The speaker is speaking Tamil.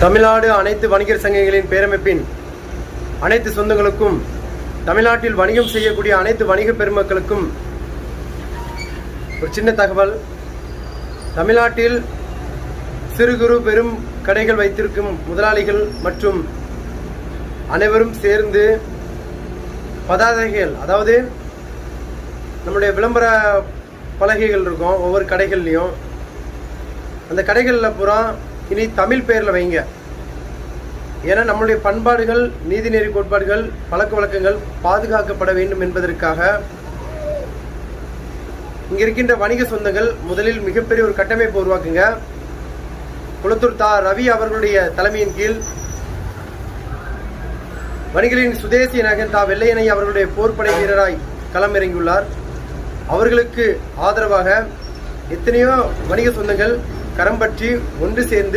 தமிழ்நாடு அனைத்து வணிகர் சங்கங்களின் பேரமைப்பின் அனைத்து சொந்தங்களுக்கும் தமிழ்நாட்டில் வணிகம் செய்யக்கூடிய அனைத்து வணிக பெருமக்களுக்கும் ஒரு சின்ன தகவல். தமிழ்நாட்டில் சிறு குறு பெரும் கடைகள் வைத்திருக்கும் முதலாளிகள் மற்றும் அனைவரும் சேர்ந்து பதாதைகள் அதாவது நம்முடைய விளம்பர பலகைகள் இருக்கும் ஒவ்வொரு கடைகள்லையும். அந்த கடைகளில் பூரா இனி தமிழ் பேரில் வைங்க. ஏன்னா நம்மளுடைய பண்பாடுகள் நீதிநெறி கோட்பாடுகள் பழக்க வழக்கங்கள் பாதுகாக்கப்பட வேண்டும் என்பதற்காக இங்க இருக்கின்ற வணிக சொந்தங்கள் முதலில் மிகப்பெரிய ஒரு கட்டமைப்பு உருவாக்குங்க. குளத்தூர் தா. ரவி அவர்களுடைய தலைமையின் கீழ் வணிகளின் சுதேசி நகன் தா. வெள்ளையனை அவர்களுடைய போர்ப்படை வீரராய் களமிறங்கியுள்ளார். அவர்களுக்கு ஆதரவாக எத்தனையோ வணிக சொந்தங்கள் கரம் பற்றி ஒன்று சேர்ந்து